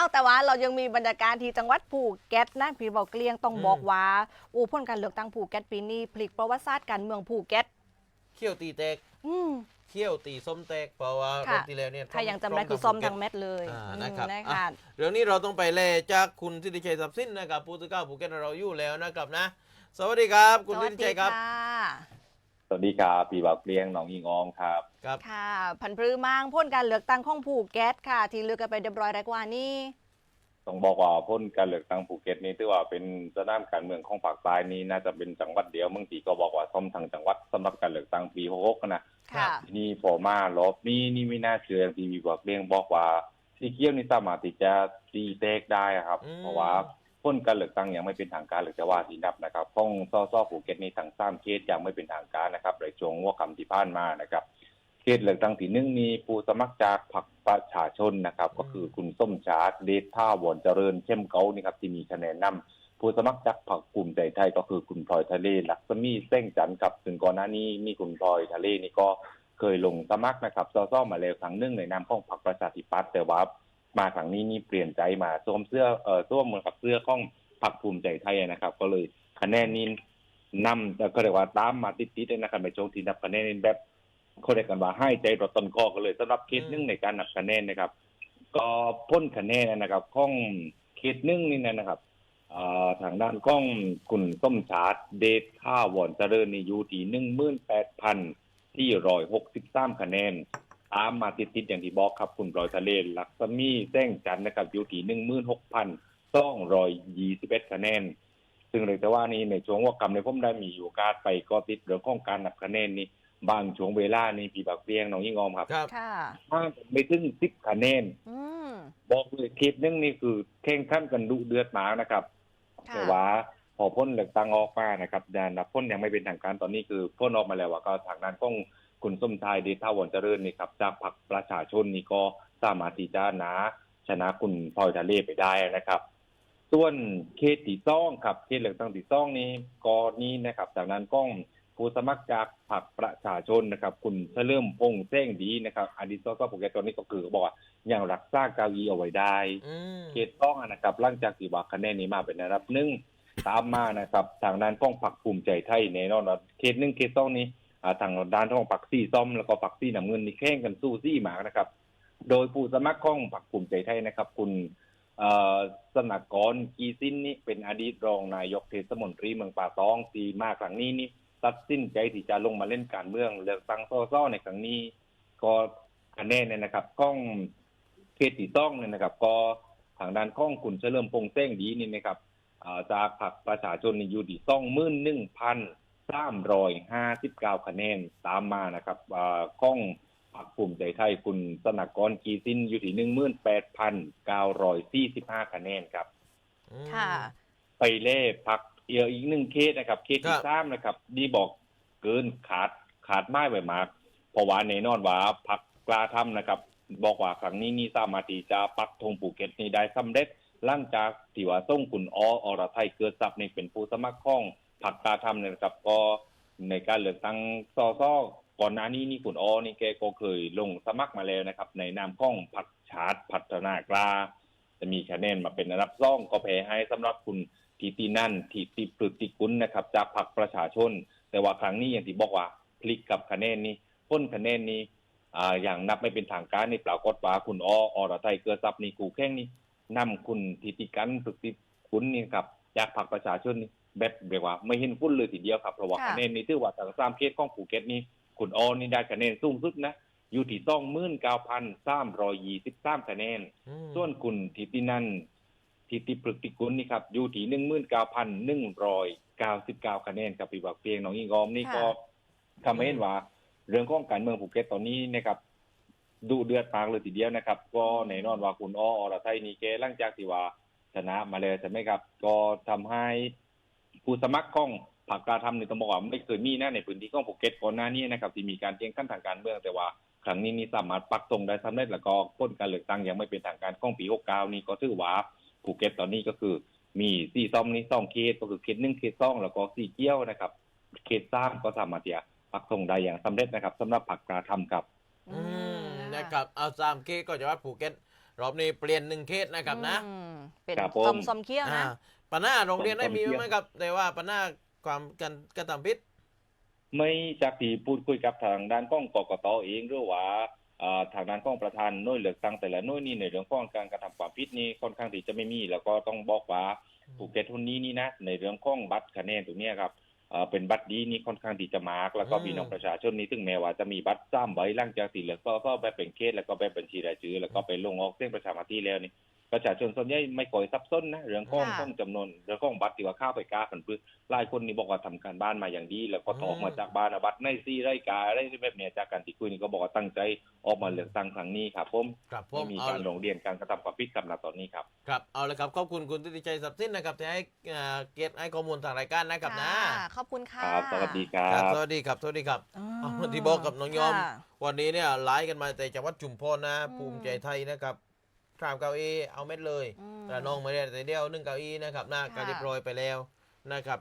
าวแต่ว่าเรายังมีบรรยากาศที่จังหวัดภูเก็ตนะพี่บอกเกลียงต้องอืมบอกว่าอู้พ้นการเลือกตั้งภูเก็ตปีนี้พลิกประวัติศาสตร์การเมืองภูเก็ตเขี้ยวตีแตกอืมเขี้ยวตีส้มแตกเพราะว่าค่ะรอบที่แล้วเนี่ยใครยังจำได้คือซ้อมทางเม็ดเลยอ่าอืมนะครับนะอะคะเรื่องนี้เราต้องไปเล่จากคุณทิติชัยทรัพย์สินนะครับผู้สื่อข่าวภูเก็ตเราอยู่แล้วนะครับนะ สวัสดีครับ คุณสทิวัสติดีชัยครับค่ะ สวัสดีครับปีบ่าวเกลียงหนองยิงอองครับครับค่ะ พันธุ์พรือมังพ้นการเลือกตั้งของภูเก็ตค่ะ ที่เลือกกันไปเรียบร้อยแล้วกว่านี่ต้องบอกว่าพ้นการเลือกตั้งภูเก็ตนี่ถือว่าเป็นสนามการเมืองของภาคใต้นี่น่าจะเป็นจังหวัดเดียวเมืองตีก็บอกว่าซ่อมทางจังหวัดสำหรับการเลือกตั้งปี66นะค่ะทีนี่พอมารอบนี้นี่ไม่น่าเชื่ออย่างที่ปีบ่าวเกลียงบอกว่าสีเขียวนี่สามารถที่จะตีแตกได้ครับอืมเพราะว่า พ้นการเลือกตั้งยังไม่เป็นทางการหรือจะว่าที่นับนะครับห้องซ่อซ่อภูเก็ตนี่ทางสามเขตยังไม่เป็นทางการนะครับในช่วงว่าคำที่ผ่านมานะครับเขตเลือกตั้งที่หนึ่งมีผู้สมัครจากพรรคประชาชนนะครับ ก็คือคุณส้มชาเดชท่าวอนเจริญเข้มเกานี่ครับที่มีคะแนนนำผู้สมัครจากพรรคกลุ่มใจไทยก็คือคุณพลอยทะเลลักษมีเส้งจันทร์ครับซึ่งก่อนหน้านี้มีคุณพลอยทะเลนี่ก็เคยลงสมัครนะครับซ้อๆมาแล้วครั้งหนึ่งในนามของพรรคประชาธิปัตย์แต่ว่า มาครั้งนี้นี่เปลี่ยนใจมาสวมเสื้อเอ่อสวมเหมือนกับเสื้อของพรรคภูมิใจไทยนะครับ ก็เลยคะแนนนี้นำเอ่อก็เรียกว่าตามมาติดๆเลยนะครับในช่วงที่นับคะแนนนี่แบบเขาเรียกกันว่าให้ใจรถต้นคอกันเลยสำหรับเขตหนึ่งในการนับคะแนนนะครับ ก็พ้นคะแนนนะครับข้องเขตหนึ่งนี่นะครับอ่อทางด้านข้องคุณส้มชาติเดชข้าวอนเจริญนี่อยู่ที่หนึ่งหมื่นแปดพันที่ร้อยหกสิบสามคะแนน ตามมาติดๆอย่างที่บอกครับคุณปลอยทะเลลักษมีแจ้งจันทร์นะครับอยู่ที่หนึ่งหมื่นหกพันต้องร้อยยี่สิบเอ็ดคะแนน ซึ่งเลยแต่ว่านี่ในช่วงว่ากรรมในยผมได้มีอยู่การไปก็ติดเรื่องของการนับคะแนนนี่บางช่วงเวลานี่พี่บักเพียงน้องยิ่งออมครับครับค่ะถ้าไม่ถึงสิบคะแนนอืมบอกเลยเขตหนึงนี่คือแข่งขันกันดุเดือดมากนะครับค่ะแต่ว่าพอพ้นเลือกตั้งออกมานะครับดานนับพ้นยังไม่เป็นทางการตอนนี้คือพ้นออกมาแล้วว่าก็ทางด้านของ คุณส้มชายเดชทาวอนเจริญนี่ครับจากพรรคประชาชนนี่ก็สามารถที่จะหนาชนะคุณพลอยทะเลไปได้นะครับ ส่วนเขตที่ซ่องครับเขตเลือกตั้งที่ซ่องนี้ก็นี้นะครับ จากนั้นก้องผู้สมัครจากพรรคประชาชนนะครับ คุณเฉลิมพงษ์แจ้งดีนะครับ อดีตสสภูเก็ตตอนนี้ก็คือบอกว่ายังรักษาเก้าอี้เอาไว้ได้อืมเขตต้องนะครับหลังจากที่ว่าคะแนนนี้มาเป็นอันดับหนึ่งตามมานะครับ ทางด้านของผักภูมิใจไทยแน่นอนว่าเขตหนึ่งเขตต้องนี้อ่า ทางด้านของผักซี่ส้มแล้วก็ผักซี่น้ำเงินนี่แข่งกันสู้ซี่หมากนะครับ โดยผู้สมัครของผักภูมิใจไทยนะครับ คุณสนากรกีซินนี่เป็นอดีตรองนายกเทศมนตรีเมืองป่าตองที่มาครั้งนี้นี่ตัดสินใจที่จะลงมาเล่นการเมืองเลือกตั้งซ่อๆในครั้งนี้ ก็คะแนนเนี่ยนะครับก้องเขตที่ต้องเนี่ยนะครับ ก็ทางด้านข้องคุณเฉลิมพงษ์เส้งดีนี่นะครับจากพรรคประชาชนอยู่ที่ต้องมื่นหนึ่งพัน สามร้อยห้าสิบเก้าคะแนนตามมานะครับอ่าข้องพรรคภูมิใจไทยคุณสนากรกีซินอยู่ที่หนึ่งมื่นแปดพันเก้าร้อยสี่สิบห้าคะแนนครับอืมค่ะ ไปเล่พักเอียอีกหนึ่งเคสนะครับ เคสครัที่บสามนะครับนี่บอกเกินขาดขาดไม้ไว้มากเพราะว่าแน่นอนว่าพักกล้าทำนะครับ บอกว่าครั้งนี้นี่สามารถที่จะปักธงภูเก็ตนี้ได้สำเร็จหลังจากที่ว่าส่งคุณออรไทยเกิดทรัพย์นี่เป็นผู้สมัครของ ผักกล้าทำเนี่ยนะครับก็ในการเลือกตั้งซอซอก่อนหน้านี้นี่คุณออนี่แกก็เคยลงสมัครมาแล้วนะครับ ในนามของผักชาติพัฒนากลาจะมีคะแนนมาเป็นอันดับซ่องก็แพ้ให้สำหรับคุณทีตีนั่นทีติปรึกติกุลนะครับ จากพรรคประชาชน แต่ว่าครั้งนี้อย่างที่บอกว่าพลิกกับคะแนนนี้พ้นคะแนนนี้อ่าอย่างนับไม่เป็นทางการในี่ปรากฏว่าคุณอออรไทยเกิดทรัพย์นี่กูแข่งนี่นำคุณทีติกันปรึกติกุลนี่ครับจากพรรคประชาชนนี่ แบบเรียกว่า ไม่เห็นฟุ้นเลยทีเดียวครับเพราะว่าค่ะคะแนนนี้ถือว่าจากสามเคสของภูเก็ตนี่คุณออนี่ได้คะแนนสูงสุดนะอยู่ที่ต้องมื่นเก้าพันสามรอยยี่สิบสามคะแนนอืมส่วนคุณทิตินันทิติปรึกติกุลนี่ครับอยู่ที่หนึ่งหมื่นเก้าพันหนึ่งร้อยเก้าสิบเก้าคะแนนกับปีบักเพียงน้องอิงออมนี่ก็ค่ะทำให้เห็นว่า เรื่องของการเมืองภูเก็ตตอนนี้นะครับดูเดือดมากเลยทีเดียวนะครับ ก็แน่นอนว่าคุณอ้ออรไทยนี่แกหลังจากที่ว่าชนะมาเลยใช่ไหมครับ ก็ทำให้ ผู้สมัครของพรรคกาทำในต้องบอกว่าไม่เคยมีนะในพื้นที่ของภูเก็ตก่อนหน้านี้นะครับที่มีการแข่งขั้นทางการเมืองแต่ว่าครั้งนี้นี่สามารถปักตรงได้สำเร็จแล้วก็พ้นการเลือกตั้งยังไม่เป็นทางการของปี69นี่ก็ถือว่าภูเก็ตตอนนี้ก็คือมีสี่ซ่อมนี่ซ่องเขตก็คือเขตหนึ่งเขตซ่องแล้วก็สี่เกี้ยวนะครับเขตสามก็สามารถจะปักตรงได้อย่างสำเร็จนะครับสำหรับผักกาทำครับ อืมนะครับเอาสามเกก็จะว่าภูเก็ต รอบนี้เปลี่ยนหนึ่งเคสนะครับนะอืมเป็นครับผม ซอมซอมเคี้ยวอ่านะปัญหาโรงเรียนได้มีผมผมไหมครับ แต่ว่าปัญหาความกันกระทำผิด ไม่จากที่พูดคุยกับทางด้านกล้องกกตเองหรือว่าเอ่อทางด้านกล้องประธานหน่วยเลือกตั้งแต่ละหน่วยนี่ในเรื่องของการกระทำความผิดนี่ค่อนข้างที่จะไม่มี แล้วก็ต้องบอกว่าภูเก็ตทุนนี้นี่นะในเรื่องของบัตรคะแนนตรงเนี้ยครับ เอ่อเป็นบัตรดีนี่ค่อนข้างที่จะมาก แล้วก็อืมพี่น้องประชาชนนี่ถึงแม้ว่าจะมีบัตรซ้ำใบหล่างจากสีเหลืองก็ก็แบบเป็นเคสแล้วก็แบบบัญชีรายชื่อแล้วก็ไปลงออกเส้นประชามติแล้วนี่ ประชาชนส่วนใหญ่ไม่ก่อยซับซ้อนนะเรื่องของค่ะของจำนวนเรื่องของบัตรที่ว่าเข้าไปกากันพื้นหลายคนนี่บอกว่าทำการบ้านมาอย่างดี แล้วก็ออกมาจากบ้านอะบัตรในซี่ไร่กาอะไรแบบเนี้ยจากการที่คุยนี่ก็บอกว่าตั้งใจออกมาเลือกตั้งครั้งนี้ครับผมครับผไม่มมีเอาการลงเรียนการกระทำความผิดกับณตอนนี้ครับ ครับเอาเลยครับขอบคุณคุณทิติชัยสับสิ้นนะครับที่ให้อ่าเกตให้ข้อมูลทางรายการนะครับนะค่ะขอบคุณค่ะครับ สวัสดีครัครับ บ สวัสดีครับสวัสดีครับอ๋อเอาที่บอกกับน้องยอม ค่ะ วันนี้เนี่ยไลฟ์กันมาแต่จังหวัดจุมพรนะอืมภูมิใจไทยนะครับ สามเก้าอี้เอาเม็ดเลยอืมแต่น้องไม่ได้แต่เดียวหนึ่งเก้าอี้นะครับหน้าการค่ะเรียบร้อยไปแล้วนะครับ